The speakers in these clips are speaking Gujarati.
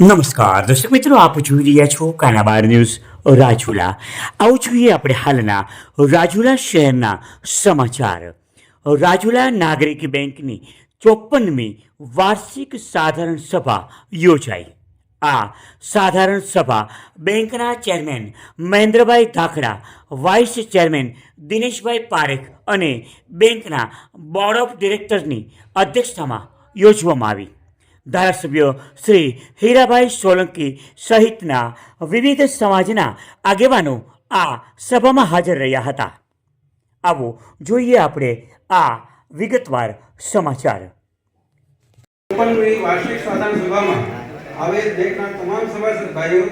નમસ્કાર. દર્શક મિત્રો, આપ જોઈ રહ્યા છો કાનાબાર ન્યૂઝ રાજુલા. આવું જોઈએ આપણે હાલના રાજુલા શહેરના સમાચાર. રાજુલા નાગરિક બેંકની ચોપનમી વાર્ષિક સાધારણ સભા યોજાઈ. આ સાધારણ સભા બેંકના chairman Mahendrabhai Dhakhda, vice chairman Dineshbhai Parekh અને બેંકના બોર્ડ ઓફ ડિરેક્ટરની અધ્યક્ષતામાં યોજવામાં આવી. ધારાસભ્ય શ્રી હીરાભાઈ સોલંકી સહિતના વિવિધ સમાજના આગેવાનો આ સભામાં હાજર રહ્યા હતા. આવો જોઈએ આપણે આ વિગતવાર સમાચાર. તમામ સભાસદ ભાઈઓ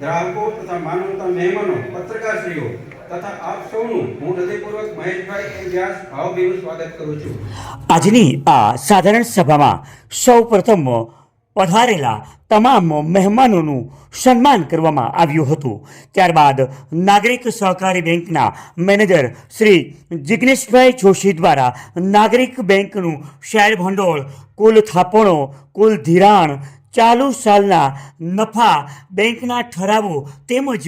ગ્રાહકો તથા માનવતા મહેમાનો, પત્રકારશ્રીઓ આજની આ સાધારણ સભામાં સૌ પ્રથમ પધારેલા તમામ મહેમાનોનું સન્માન કરવામાં આવ્યું હતું. ત્યારબાદ નાગરિક સહકારી બેંકના મેનેજર શ્રી જિગ્નેશભાઈ જોશી દ્વારા નાગરિક બેંકનું શેર ભંડોળ કુલ થાપણો, કુલ ધિરાણ ચાલુ સાલના નફા બેંકના ઠરાવો તેમજ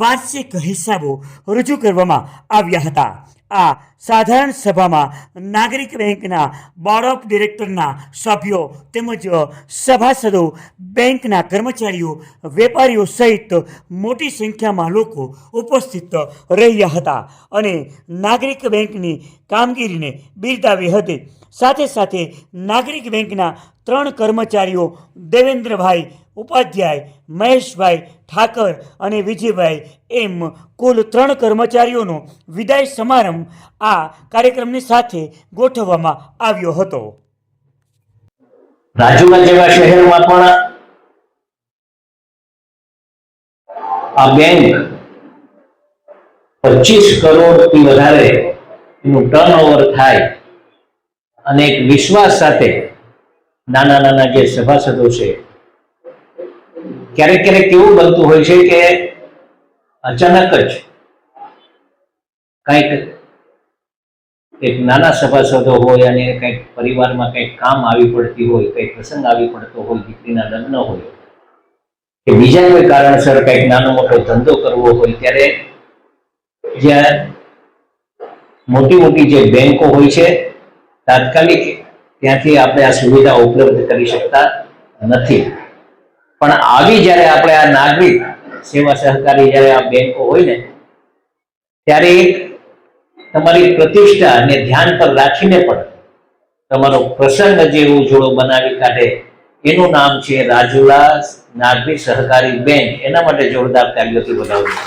વાર્ષિક હિસાબો રજૂ કરવામાં આવ્યા હતા. આ સાધારણ સભામાં નાગરિક બેંકના બોર્ડ ઓફ ડિરેક્ટરના સભ્યો તેમજ સભાસદો, બેંકના કર્મચારીઓ, વેપારીઓ સહિત મોટી સંખ્યામાં લોકો ઉપસ્થિત રહ્યા હતા અને નાગરિક બેંકની કામગીરીને બિરદાવી હતી. સાથે સાથે નાગરિક બેંકના ત્રણ કર્મચારીઓ દેવેન્દ્રભાઈ ઉપાધ્યાય, મહેશભાઈ ઠાકર અને વિજયભાઈ એમ કુલ ત્રણ કર્મચારીઓનો વિદાય સમારંભ આ કાર્યક્રમની સાથે ગોઠવવામાં આવ્યો હતો. રાજુલા જેવા શહેરમાં પણ આ બેંક પચીસ કરોડથી વધારે એનું ટર્નઓવર થાય અને એક વિશ્વાસ સાથે નાના નાના જે સભાસદો છે ક્યારેક ક્યારેક કેવું બનતું હોય છે કે અચાનક જ કંઈક એક નાના સભાસદો હોય અને કંઈક પરિવારમાં કંઈક કામ આવી પડતી હોય, કંઈક પ્રસંગ આવી પડતો હોય, દીકરીના લગ્ન હોય, કે બીજા કોઈ કારણસર કંઈક નાનો મોટો ધંધો કરવો હોય, ત્યારે જ્યાં મોટી મોટી જે બેંકો હોય છે, તાત્કાલિક ત્યાંથી આપણે આ સુવિધા ઉપલબ્ધ કરી શકતા નથી. પણ આવી જ્યારે આપણે આ નાગરિક સેવા સહકારી જ્યારે આ બેંકો હોય ને, ત્યારે તમારી પ્રતિષ્ઠા અને ધ્યાન પર રાખીને પણ તમારો પ્રસંગ જે ઉજળો બનાવી કાઢે, એનું નામ છે રાજુલા નાગરિક સહકારી બેંક. એના માટે જોરદાર તાલીઓથી બનાવ્યું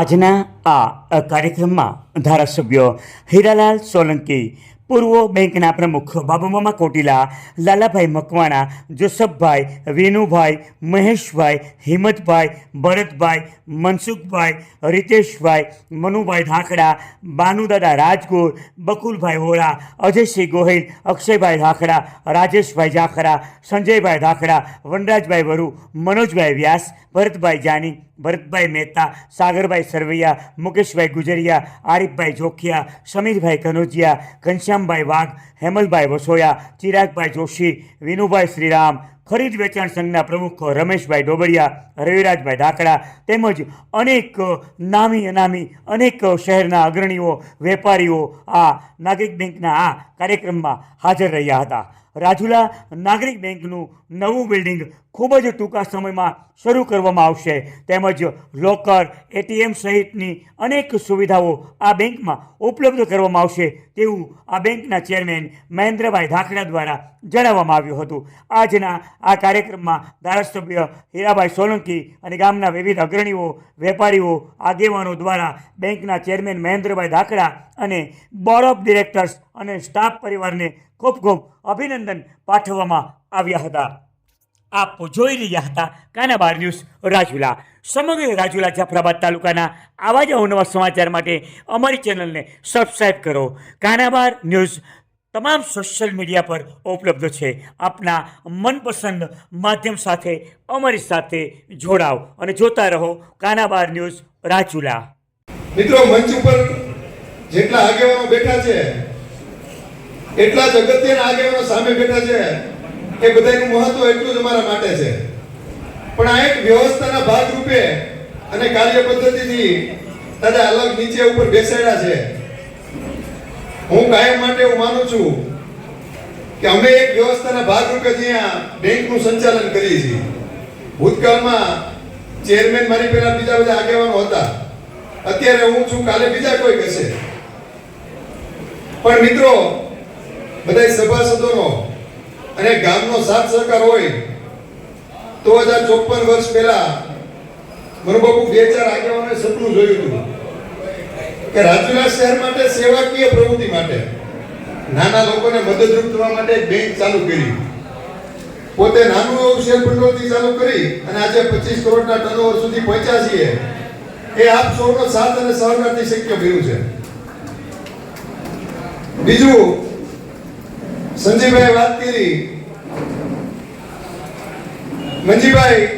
આજના આ કાર્યક્રમમાં ધારાસભ્ય હીરાલાલ સોલંકી પૂર્વ બેંકના પ્રમુખ બાબુમામા કોટીલા, લાલાભાઈ મકવાણા, જોસફભાઈ વેનુભાઈ, મહેશભાઈ, હિંમતભાઈ, ભરતભાઈ, મનસુખભાઈ, રીતેશભાઈ, મનુભાઈ ધાખડા બાનુદાદા રાજગોર, બકુલભાઈ હોળા અજયસિંહ ગોહિલ, અક્ષયભાઈ ધાખડા રાજેશભાઈ ઝાખરા, સંજયભાઈ ધાખડા વનરાજભાઈ વરુ, મનોજભાઈ વ્યાસ ભરતભાઈ જાની, ભરતભાઈ મહેતા, સાગરભાઈ સરવૈયા, મુકેશભાઈ ગુજરિયા, આરીફભાઈ જોખિયા, સમીરભાઈ કનોજિયા, ઘનશ્યામભાઈ વાઘ, હેમલભાઈ વસોયા, ચિરાગભાઈ જોશી, વિનુભાઈ શ્રીરામ, ખરીદ વેચાણ સંઘના પ્રમુખ રમેશભાઈ ડોબરિયા, રવિરાજભાઈ ઢાકડા તેમજ અનેક નામી અનામી અનેક શહેરના અગ્રણીઓ, વેપારીઓ આ નાગરિક બેંકના આ કાર્યક્રમમાં હાજર રહ્યા હતા. રાજુલા નાગરિક બેંકનું નવું બિલ્ડિંગ ખૂબ જ ટૂંકા સમયમાં શરૂ કરવામાં આવશે. તેમજ લોકર, એટીએમ સહિતની અનેક સુવિધાઓ આ બેંકમાં ઉપલબ્ધ કરવામાં આવશે તેવું આ બેંકના ચેરમેન મહેન્દ્રભાઈ ધાકડા દ્વારા જણાવવામાં આવ્યું હતું. આજના આ કાર્યક્રમમાં ધારાસભ્ય હીરાભાઈ સોલંકી અને ગામના વિવિધ અગ્રણીઓ, વેપારીઓ, આગેવાનો દ્વારા બેંકના ચેરમેન મહેન્દ્રભાઈ ધાકડા અને બોર્ડ ઓફ ડિરેક્ટર્સ અને સ્ટાફ પરિવારને ખૂબ ખૂબ અભિનંદન પાઠવવામાં આવ્યા હતા. આપ જોઈ રહ્યા હતા કાનાબાર ન્યૂઝ રાજુલા. સમગ્ર રાજુલા જાફરાબાદ તાલુકાના આવા જ અવનવા સમાચાર માટે અમારી ચેનલને સબસ્ક્રાઈબ કરો. કાનાબાર ન્યૂઝ તમામ સોશિયલ મીડિયા પર ઉપલબ્ધ છે. આપના મનપસંદ માધ્યમ સાથે અમારી સાથે જોડાઓ અને જોતા રહો કાનાબાર ન્યૂઝ રાજુલા. મિત્રો, મંચ ઉપર જેટલા આગેવાનો બેઠા છે એટલા જ અગત્યના આગેવાનો સામે બેઠા છે એ બધાનું મહત્વ એટલું જ અમારા માટે છે. પણ આ એક વ્યવસ્થાના ભાગરૂપે અને કાર્ય પદ્ધતિથી દાદા અલગ નીચે ઉપર બેસાડ્યા છે. હું કાયમ માટે હું માનું છું કે અમે એક વ્યવસ્થાના ભાગરૂપે જ્યાં બેંકનું સંચાલન કરીએ છીએ. ભૂતકાળમાં ચેરમેન મારી પહેલા બીજા બધા આગેવાનો હતા. અત્યારે હું છું, કાલે બીજા કોઈ કહેશે. પણ મિત્રો બધા સભાસદોનો અને ગામનો સાથ સહકાર હોય, તો હજાર ચોપન વર્ષ પહેલા મને બે ચાર આગેવાનોએ સપનું જોયું હતું કે રાજુલા શહેર માટે સેવાકીય પ્રવૃત્તિ માટે નાના લોકોને મદદરૂપ થવા માટે બેંક ચાલુ કરી. પોતે નાનું એવું શેર ભંડોળથી ચાલુ કરી અને આજે પચીસ કરોડના ટર્નઓવર સુધી પહોંચ્યા છીએ. એ આપ સૌનો સાથ અને સહકારથી શક્ય બન્યું છે. બીજું સંજયભાઈ વાત કરી. મંજીભાઈ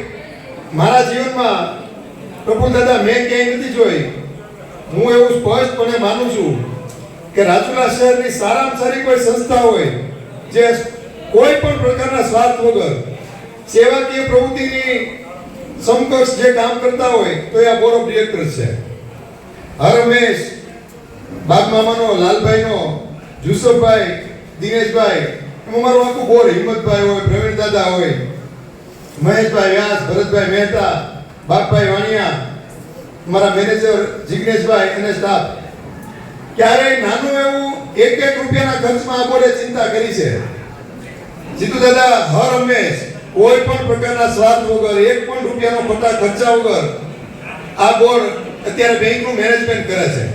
મારા જીવનમાં પ્રભુ દાદા મેં ક્યાંય નથી જોઈ. હું એવું સ્પષ્ટપણે માનું છું કે રાજુલા શહેરની સારામાં સારી કોઈ સંસ્થા હોય, જે કોઈ પણ પ્રકારના સ્વાર્થ વગર સેવાકીય પ્રવૃત્તિની સમકક્ષ જે કામ કરતા હોય, તો એ આ બોર્ડ ઓફ ડિરેક્ટર છે. હરમેશ બાગમામાનો લાલભાઈનો, જુસફભાઈ દિનેશભાઈ, એમ અમારું આખું બોર્ડ હિંમતભાઈ હોય, પ્રવીણ દાદા હોય, મહેશભાઈ વ્યાસ, ભરતભાઈ મહેતા, બાપભાઈ વાણિયા, મારા મેનેજર જિગ્નેશભાઈ અને સ્ટાફ ક્યારેય નાનું એવું એક એક રૂપિયાના ખર્ચમાં આ બોર્ડે ચિંતા કરી છે. જીતુ દાદા, હર હંમેશ કોઈ પણ પ્રકારના સ્વાર્થ વગર, એક પણ રૂપિયાનો ખોટા ખર્ચા વગર આ બોર્ડ અત્યારે બેંકનું મેનેજમેન્ટ કરે છે.